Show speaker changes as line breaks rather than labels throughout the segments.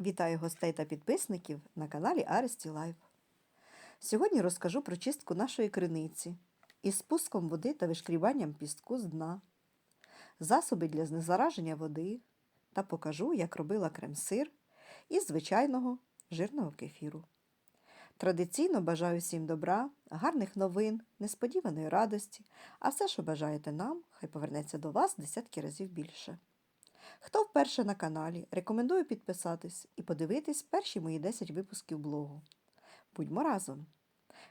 Вітаю гостей та підписників на каналі Аресті Лайф. Сьогодні розкажу про чистку нашої криниці із спуском води та вишкрібанням піску з дна, засоби для знезараження води та покажу, як робила крем-сир із звичайного жирного кефіру. Традиційно бажаю всім добра, гарних новин, несподіваної радості, а все, що бажаєте нам, хай повернеться до вас десятки разів більше. Хто вперше на каналі, рекомендую підписатись і подивитись перші мої 10 випусків блогу. Будьмо разом!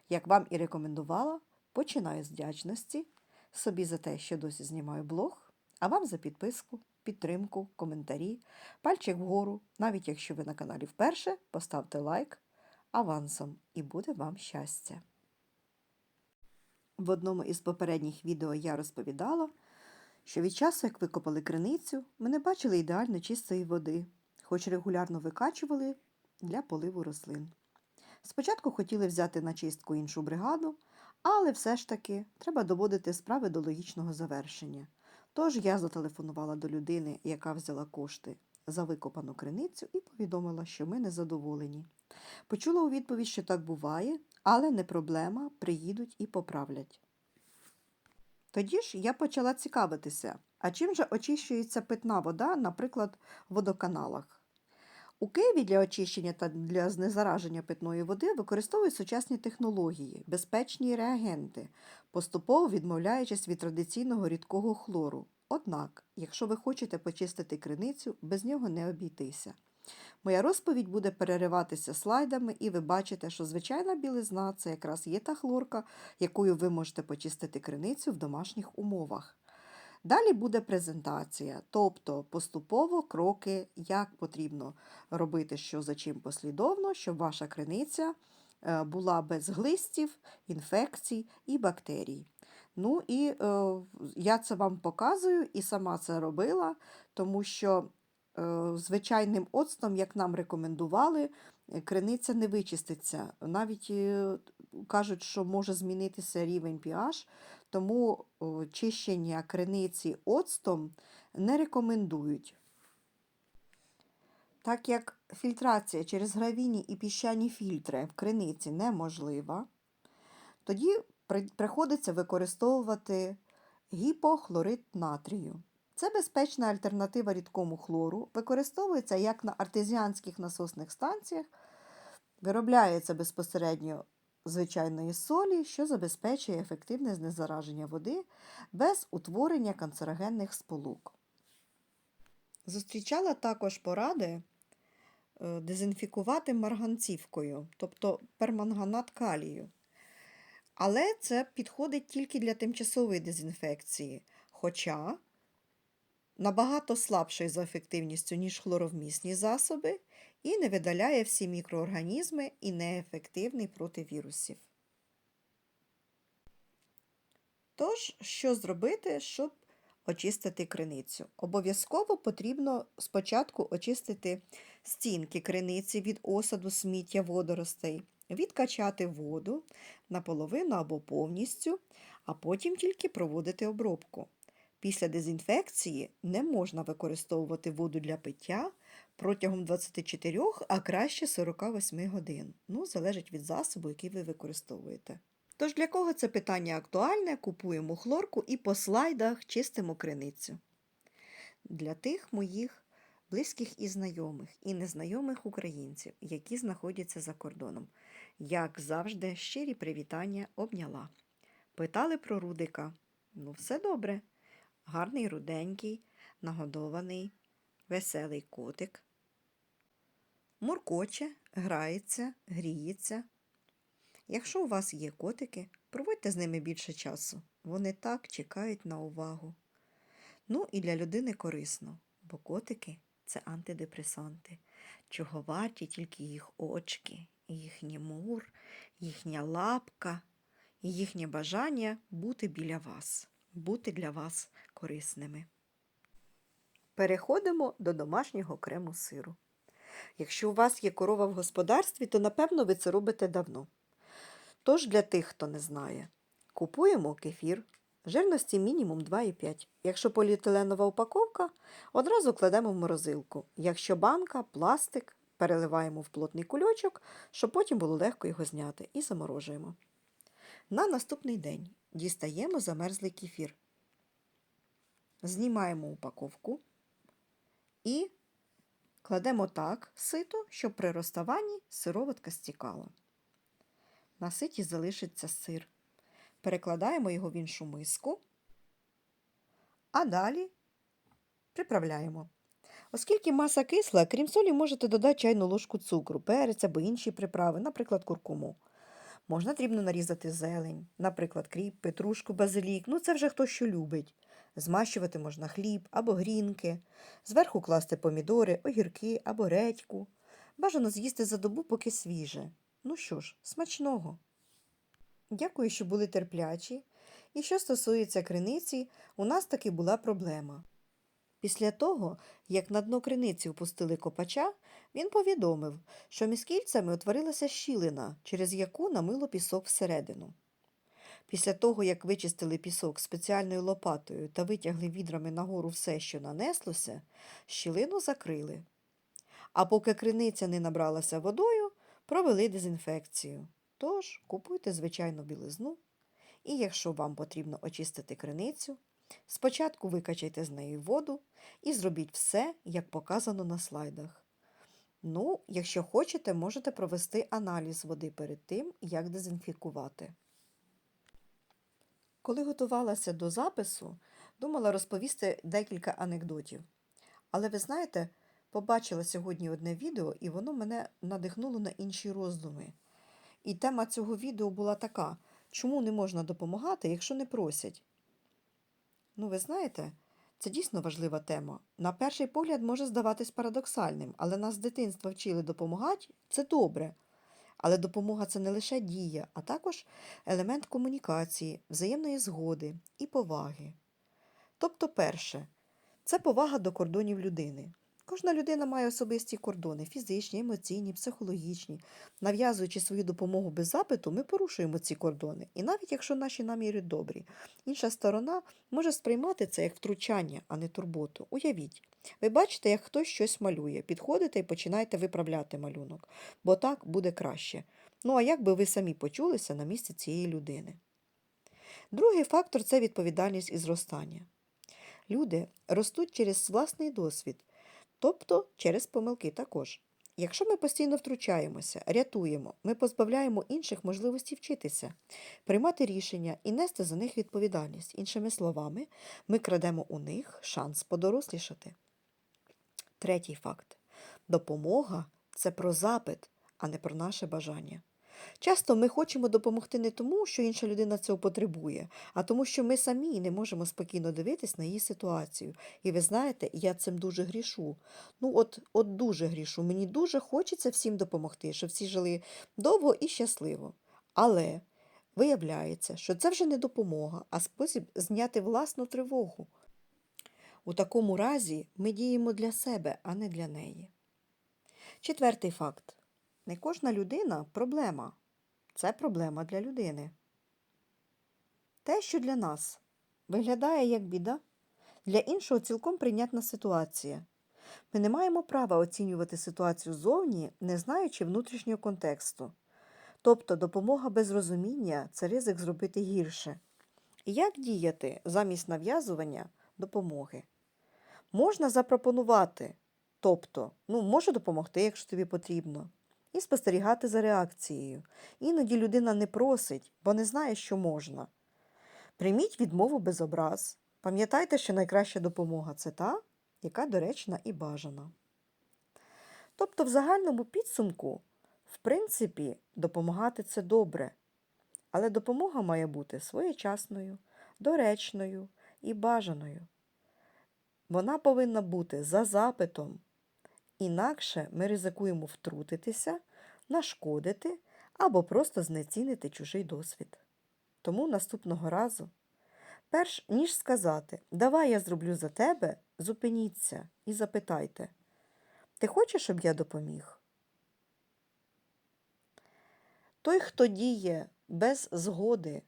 Як вам і рекомендувала, починаю з вдячності собі за те, що досі знімаю блог, а вам за підписку, підтримку, коментарі, пальчик вгору, навіть якщо ви на каналі вперше, поставте лайк авансом і буде вам щастя. В одному із попередніх відео я розповідала, що від часу, як викопали криницю, ми не бачили ідеально чистої води, хоч регулярно викачували для поливу рослин. Спочатку хотіли взяти на чистку іншу бригаду, але все ж таки треба доводити справи до логічного завершення. Тож я зателефонувала до людини, яка взяла кошти за викопану криницю, і повідомила, що ми незадоволені. Почула у відповідь, що так буває, але не проблема, приїдуть і поправлять. Тоді ж я почала цікавитися, а чим же очищується питна вода, наприклад, в водоканалах. У Києві для очищення та для знезараження питної води використовують сучасні технології, безпечні реагенти, поступово відмовляючись від традиційного рідкого хлору. Однак, якщо ви хочете почистити криницю, без нього не обійтися. Моя розповідь буде перериватися слайдами, і ви бачите, що звичайна білизна це якраз є та хлорка, якою ви можете почистити криницю в домашніх умовах. Далі буде презентація, тобто поступово кроки, як потрібно робити що за чим послідовно, щоб ваша криниця е, була без глистів, інфекцій і бактерій. Ну і е, я це вам показую і сама це робила, тому що звичайним оцтом, як нам рекомендували, е, криниця не вичиститься. Навіть е, кажуть, що може змінитися рівень pH, тому чищення криниці оцтом не рекомендують. Так як фільтрація через гравійні і піщані фільтри в криниці неможлива, тоді приходиться використовувати гіпохлорид натрію. Це безпечна альтернатива рідкому хлору, використовується як на артезіанських насосних станціях, виробляється безпосередньо звичайної солі, що забезпечує ефективне знезараження води без утворення канцерогенних сполук. Зустрічала також поради е, дезінфікувати марганцівкою, тобто перманганат калію. Але це підходить тільки для тимчасової дезінфекції, хоча набагато слабший за ефективністю, ніж хлоровмісні засоби, і не видаляє всі мікроорганізми і неефективний проти вірусів. Тож, що зробити, щоб очистити криницю? Обов'язково потрібно спочатку очистити стінки криниці від осаду сміття водоростей, відкачати воду наполовину або повністю, а потім тільки проводити обробку. Після дезінфекції не можна використовувати воду для пиття протягом 24, а краще 48 годин. Ну, залежить від засобу, який ви використовуєте. Тож для кого це питання актуальне, купуємо хлорку і по слайдах чистимо криницю. Для тих моїх близьких і знайомих, і незнайомих українців, які знаходяться за кордоном. Як завжди, щирі привітання обняла. Питали про Рудика. Ну, все добре. Гарний руденький, нагодований, веселий котик. Муркоче, грається, гріється. Якщо у вас є котики, проводьте з ними більше часу. Вони так чекають на увагу. Ну і для людини корисно, бо котики це антидепресанти, чого варті тільки їх очки, їхній мур, їхня лапка і їхнє бажання бути біля вас, бути для вас корисними. Переходимо до домашнього крему сиру. Якщо у вас є корова в господарстві, то напевно ви це робите давно. Тож для тих, хто не знає, купуємо кефір жирності мінімум 2,5. Якщо поліетиленова упаковка, одразу кладемо в морозилку. Якщо банка, пластик, переливаємо в плотний кульочок, щоб потім було легко його зняти, і заморожуємо. На наступний день дістаємо замерзлий кефір. Знімаємо упаковку і кладемо так сито, щоб при розставанні сироватка стікала. На ситі залишиться сир. Перекладаємо його в іншу миску, а далі приправляємо. Оскільки маса кисла, крім солі, можете додати чайну ложку цукру, перець або інші приправи, наприклад, куркуму. Можна дрібно нарізати зелень, наприклад, кріп, петрушку, базилік, ну це вже хто що любить. Змащувати можна хліб або грінки, зверху класти помідори, огірки або редьку. Бажано з'їсти за добу, поки свіже. Ну що ж, смачного. Дякую, що були терплячі. І що стосується криниці, у нас таки була проблема. Після того, як на дно криниці опустили копача, він повідомив, що між кільцями утворилася щілина, через яку намило пісок всередину. Після того, як вичистили пісок спеціальною лопатою та витягли відрами нагору все, що нанеслося, щілину закрили. А поки криниця не набралася водою, провели дезінфекцію. Тож купуйте звичайну білизну, і якщо вам потрібно очистити криницю, спочатку викачайте з неї воду і зробіть все, як показано на слайдах. Ну, якщо хочете, можете провести аналіз води перед тим, як дезінфікувати. Коли готувалася до запису, думала розповісти декілька анекдотів. Але ви знаєте, побачила сьогодні одне відео, і воно мене надихнуло на інші роздуми. І тема цього відео була така: чому не можна допомагати, якщо не просять? Ну, ви знаєте, це дійсно важлива тема. На перший погляд може здаватись парадоксальним, але нас з дитинства вчили допомагати це добре. Але допомога це не лише дія, а також елемент комунікації, взаємної згоди і поваги. Тобто, перше, це повага до кордонів людини. Кожна людина має особисті кордони фізичні, емоційні, психологічні. Нав'язуючи свою допомогу без запиту, ми порушуємо ці кордони. І навіть якщо наші наміри добрі, інша сторона може сприймати це як втручання, а не турботу. Уявіть, ви бачите, як хтось щось малює, підходите і починаєте виправляти малюнок, бо так буде краще. Ну а як би ви самі почулися на місці цієї людини? Другий фактор це відповідальність і зростання. Люди ростуть через власний досвід тобто через помилки також. Якщо ми постійно втручаємося, рятуємо, ми позбавляємо інших можливості вчитися, приймати рішення і нести за них відповідальність. Іншими словами, ми крадемо у них шанс подорослішати. Третій факт допомога це про запит, а не про наше бажання. Часто ми хочемо допомогти не тому, що інша людина цього потребує, а тому, що ми самі не можемо спокійно дивитись на її ситуацію. І ви знаєте, я цим дуже грішу. Ну, от, от дуже грішу. Мені дуже хочеться всім допомогти, щоб всі жили довго і щасливо. Але виявляється, що це вже не допомога, а спосіб зняти власну тривогу. У такому разі ми діємо для себе, а не для неї. Четвертий факт. Не кожна людина проблема. Це проблема для людини. Те, що для нас виглядає як біда, для іншого цілком прийнятна ситуація. Ми не маємо права оцінювати ситуацію зовні, не знаючи внутрішнього контексту. Тобто допомога без розуміння це ризик зробити гірше. Як діяти замість нав'язування допомоги? Можна запропонувати, тобто, ну, можу допомогти, якщо тобі потрібно і спостерігати за реакцією. Іноді людина не просить, бо не знає, що можна. Прийміть відмову без образ. Пам'ятайте, що найкраща допомога це та, яка доречна і бажана. Тобто, в загальному підсумку, в принципі, допомагати це добре, але допомога має бути своєчасною, доречною і бажаною. Вона повинна бути за запитом. Інакше ми ризикуємо втрутитися, нашкодити або просто знецінити чужий досвід. Тому наступного разу, перш ніж сказати Давай я зроблю за тебе, зупиніться і запитайте, ти хочеш, щоб я допоміг? Той, хто діє без згоди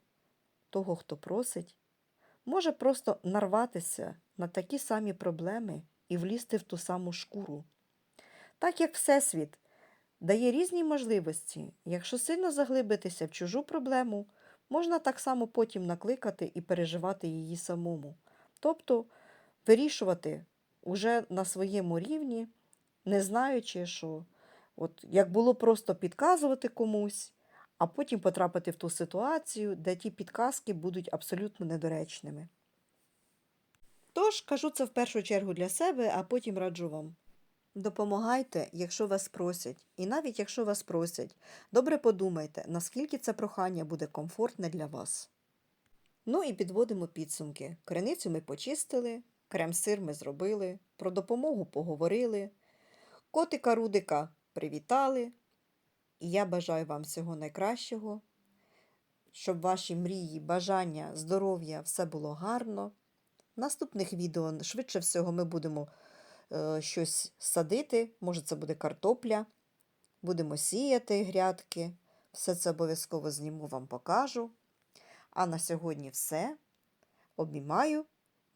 того, хто просить, може просто нарватися на такі самі проблеми і влізти в ту саму шкуру. Так як Всесвіт дає різні можливості, якщо сильно заглибитися в чужу проблему, можна так само потім накликати і переживати її самому. Тобто вирішувати уже на своєму рівні, не знаючи, що от як було просто підказувати комусь, а потім потрапити в ту ситуацію, де ті підказки будуть абсолютно недоречними. Тож кажу це в першу чергу для себе, а потім раджу вам. Допомагайте, якщо вас просять, і навіть якщо вас просять, добре подумайте, наскільки це прохання буде комфортне для вас. Ну і підводимо підсумки. Криницю ми почистили, крем-сир ми зробили, про допомогу поговорили, котика Рудика привітали. І я бажаю вам всього найкращого, щоб ваші мрії, бажання, здоров'я все було гарно. В наступних відео, швидше всього, ми будемо щось садити, може, це буде картопля. Будемо сіяти грядки. Все це обов'язково зніму, вам покажу. А на сьогодні все. Обіймаю.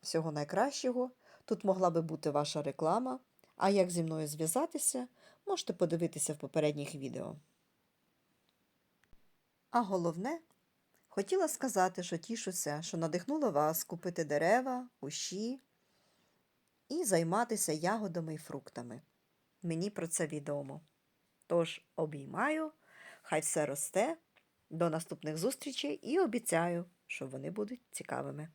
Всього найкращого. Тут могла би бути ваша реклама. А як зі мною зв'язатися, можете подивитися в попередніх відео. А головне, хотіла сказати, що тішуся, що надихнула вас купити дерева, кущі і займатися ягодами і фруктами. Мені про це відомо. Тож обіймаю, хай все росте. До наступних зустрічей і обіцяю, що вони будуть цікавими.